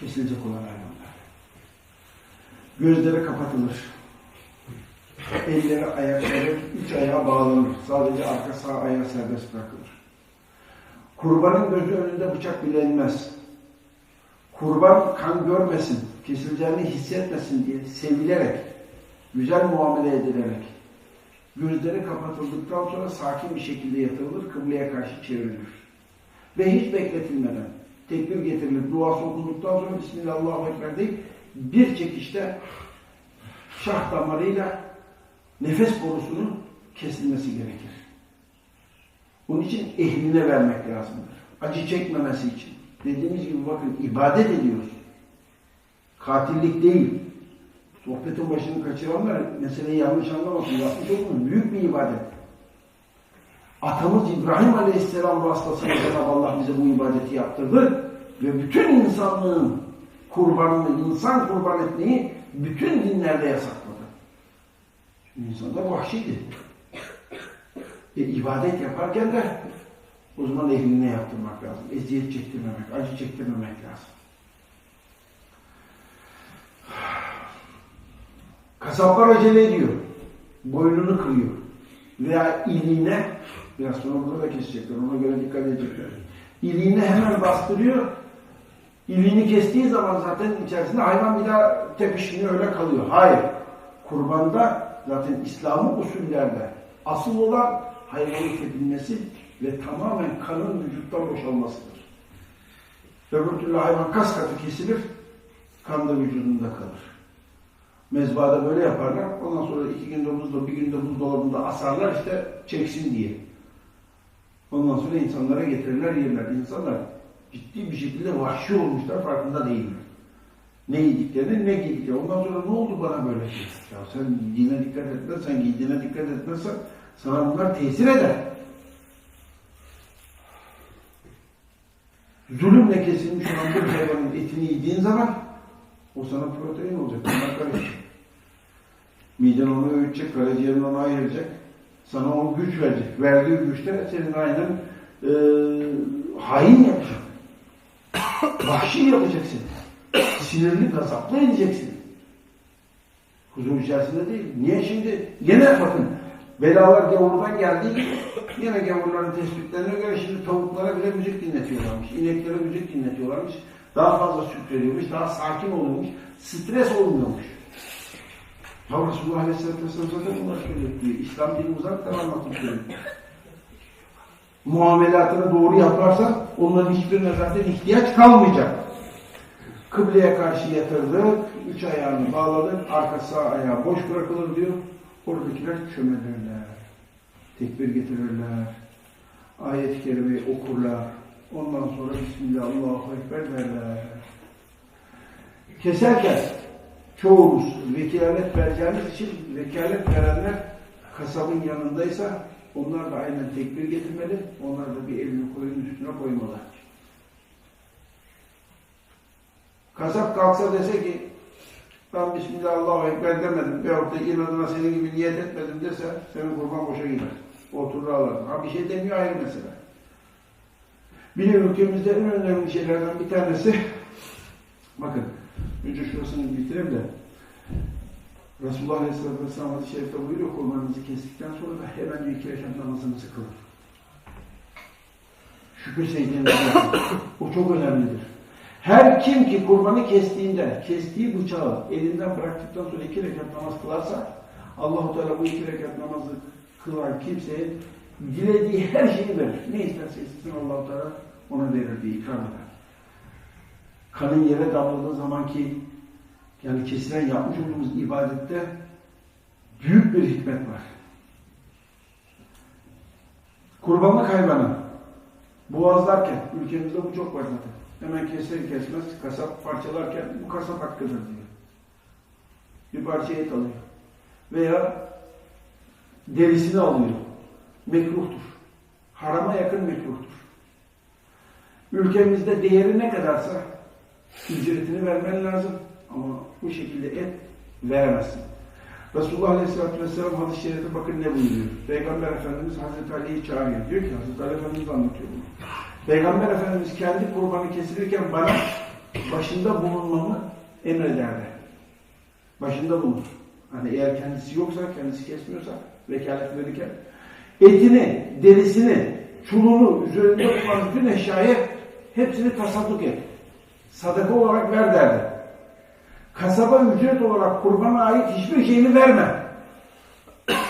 Kesilecek olan hayvanlar. Gözleri kapatılır. Elleri, ayakları, üç ayağa bağlanır. Sadece arka sağ ayağı serbest bırakılır. Kurbanın gözü önünde bıçak bile inmez. Kurban kan görmesin, kesileceğini hissetmesin diye sevilerek, güzel muamele edilerek, gözleri kapatıldıktan sonra sakin bir şekilde yatırılır, kıbleye karşı çevrilir. Ve hiç bekletilmeden tekbir getirilir, duası okunduktan sonra Bismillahirrahmanirrahim deyip bir çekişte şah damarıyla nefes borusunun kesilmesi gerekir. Bunun için ehline vermek lazımdır. Acı çekmemesi için. Dediğimiz gibi bakın ibadet ediyoruz. Katillik değil. Sohbetin başını kaçıranlar meseleyi yanlış anlamasın. Yapmış olduğumuz büyük bir ibadet. Atamız İbrahim Aleyhisselam vasıtasıyla Cenab-ı Allah bize bu ibadeti yaptırdı. Ve bütün insanlığın kurbanını, insan kurban etmeyi bütün dinlerde yasakladı. Çünkü insanlar vahşiydi. E, ibadet yaparken de o zaman ehline yaptırmak lazım. Eziyet çektirmemek, acı çektirmemek lazım. Kasaplar acele ediyor. Boynunu kırıyor. Veya iliğine, biraz sonra burada da kesecekler, ona göre dikkat edecekler. İliğine hemen bastırıyor. İliğini kestiği zaman zaten içerisinde hayvan bir daha tepişmiyor, öyle kalıyor. Hayır. Kurbanda zaten İslam'ı usullerde asıl olan hayvanın tepinmesi ve tamamen kanın vücuttan boşalmasıdır. Öbür türlü hayvan kas katı kesilir, kan da vücudunda kalır. Mezbada böyle yaparlar. Ondan sonra iki günde buzda, bir günde buzdolabında asarlar işte çeksin diye. Ondan sonra insanlara getirirler yerler. İnsanlar ciddi bir şekilde vahşi olmuşlar farkında değiller. Ne yediklerini ne giydiklerini. Ondan sonra ne oldu bana böyle? Ya sen giydiğine dikkat etmezsen, giydiğine dikkat etmezsen sana bunlar tesir eder. Zulümle kesilmiş olan bir hayvanın etini yediğin zaman o sana protein olacak. Bunlar karışacak. Miden onu öğütecek, karaciğerin onu ayıracak. Sana o güç verecek. Verdiği güçte senin aynen e, hain yapacak. Vahşi yapacaksın. Sinirli, gazaplı edeceksin. Huzur içerisinde değil. Niye şimdi? Gene bakın belalar gavurdan geldi. Yine gavurların tespitlerine göre şimdi tavuklara bile müzik dinletiyorlarmış. İneklere müzik dinletiyorlarmış. Daha fazla süt daha sakin oluyormuş. Stres olmuyormuş. Ya Resulullah Aleyhisselatü Vesselam zaten bunları söylüyor. İslam dini uzaktan anlatmış söylüyor. Muamelatını doğru yaparsan onların hiçbirine zaten ihtiyaç kalmayacak. Kıbleye karşı yatırdık, üç ayağını bağladık, arka sağ ayağı boş bırakılır diyor. Oradakiler çömelirler, tekbir getirirler, ayet-i kerimeyi okurlar. Ondan sonra Bismillah, Allahu Ekber derler. Keserken çoğumuz vekalet vereceğimiz için vekalet verenler kasabın yanındaysa onlar da aynen tekbir getirmeli. Onlar da bir elini koyun üstüne koymalı. Kasap kalksa dese ki ben Bismillah Allahu Ekber demedim veyahut da inadına senin gibi niyet etmedim dese senin kurban boşa gider. Oturur alır. Ha bir şey demiyor ayrı mesele. De ülkemizde en önemli şeylerden bir tanesi bakın önce şurasını bitireyim de Resulullah Aleyhisselatü Vesselam hadis-i şerifte buyuruyor kurbanınızı kestikten sonra da hemen iki rekat namazınızı kılın. Şükür secdenizi. O çok önemlidir. Her kim ki kurbanı kestiğinde, kestiği bıçağı elinden bıraktıktan sonra iki rekat namaz kılarsa Allahu Teala bu iki rekat namazı kılan kimseye dilediği her şeyi verir. Ne isterse istesin Allah-u Teala ona verir diye ikram eder. Kanın yere damladığı zamanki yani kesilen yapmış olduğumuz ibadette büyük bir hikmet var. Kurbanlık hayvanı boğazlarken, ülkemizde bu çok var zaten. Hemen keser kesmez, kasap parçalarken bu kasap hakkıdır diyor. Bir parça et alıyor. Veya derisini alıyor. Mekruhtur. Harama yakın mekruhtur. Ülkemizde değeri ne kadarsa ücretini vermen lazım. Ama bu şekilde et veremezsin. Resulullah Aleyhisselatü Vesselam hadis-i şerifte bakın ne buyuruyor. Peygamber Efendimiz Hazreti Ali'yi çağırıyor. Diyor ki Hazreti Ali Efendimiz anlatıyor bunu. Peygamber Efendimiz kendi kurbanı kesilirken bana başında bulunmamı emrederdi. Başında bulunur. Hani eğer kendisi yoksa, kendisi kesmiyorsa vekalet verirken etini, derisini, çuluğunu, üzerinde bulunan bütün eşyayı hepsini tasadduk et. Sadaka olarak ver derdi. Kasaba ücret olarak kurbana ait hiçbir şeyini verme.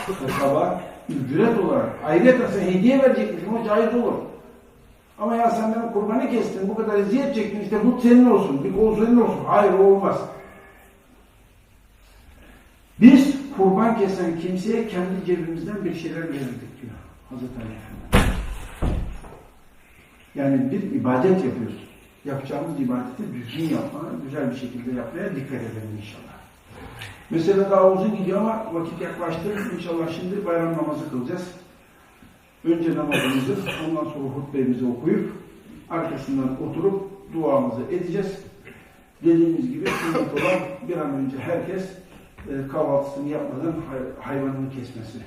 Kasaba ücret olarak. Ayrıca sen hediye verecekmişsin o caiz olur. Ama ya sen benim kurbanı kestin, bu kadar eziyet çektin, işte bu senin olsun, bir kol senin olsun. Hayır olmaz. Biz kurban kesen kimseye kendi cebimizden bir şeyler verirdik diyor Hazreti Ali Efendimiz. Yani bir ibadet yapıyoruz. Yapacağımız ibadeti düzgün yapmaya, güzel bir şekilde yapmaya dikkat edelim inşallah. Mesela daha uzun gidiyor ama vakit yaklaştı. İnşallah şimdi bayram namazı kılacağız. Önce namazımızı, ondan sonra hutbemizi okuyup, arkasından oturup duamızı edeceğiz. Dediğimiz gibi sünnet olan bir an önce herkes e, kahvaltısını yapmadan hay- hayvanını kesmesi.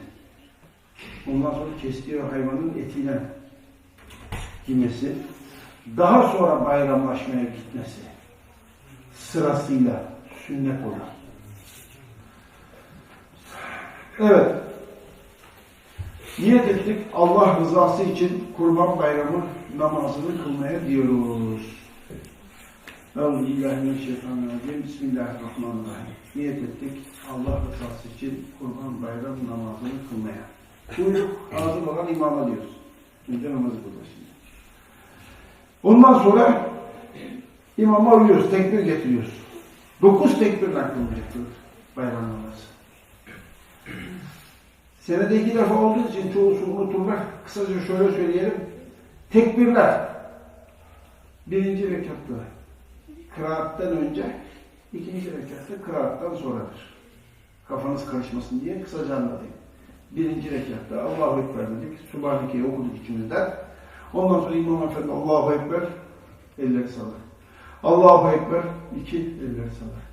Ondan sonra kestiği hayvanın etiyle yemesi. Daha sonra bayramlaşmaya gitmesi. Sırasıyla sünnet olan. Evet. Niyet ettik Allah rızası için Kurban Bayramı namazını kılmaya diyoruz. Euzubillahimineşşeytanirracim. Bismillahirrahmanirrahim. Niyet ettik Allah rızası için Kurban Bayram namazını kılmaya. Buyruk hazır olan imama diyoruz. Önce namazı şimdi. Ondan sonra imama uyuyoruz, tekbir getiriyoruz. Dokuz tekbirle kılınacaktır bayram namazı. Senede iki defa olduğu için çoğusu unuturlar. Kısaca şöyle söyleyelim. Tekbirler. Birinci rekatta kıraattan önce, ikinci rekatta kıraattan sonradır. Kafanız karışmasın diye kısaca anlatayım. Birinci rekatta Allahu Ekber dedik. Subhaneke'yi okuduk içimizden. Ondan sonra İmam Efendi Allahu Ekber elleri sallar. Allahu Ekber iki elleri sallar.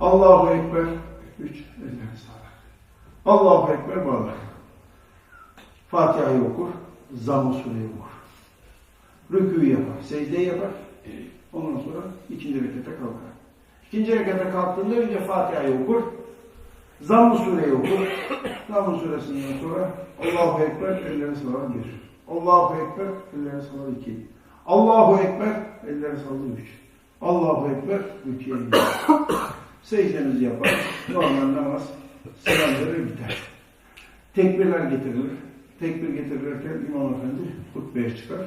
Allahu Ekber üç elleri sallar. Allahu Ekber bağlar. Fatiha'yı okur, Zamm-ı Sure'yi okur. Rükû yapar, secdeyi yapar. Ondan sonra ikinci rekata kalkar. İkinci rekata kalktığında önce Fatiha'yı okur, Zamm-ı Sure'yi okur. Zamm-ı Suresi'nden sonra Allahu Ekber, elleri sallar bir. Allahu Ekber, elleri sallar iki. Allahu Ekber, elleri sallar üç. Allahu Ekber, rükûye gider. Secdenizi yapar, normal namaz, selam verir biter. Tekbirler getirilir. Tekbir getirilirken İmam Efendi hutbeye çıkar.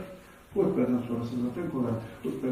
Hutbeden sonrası zaten kolaydır. Hutbe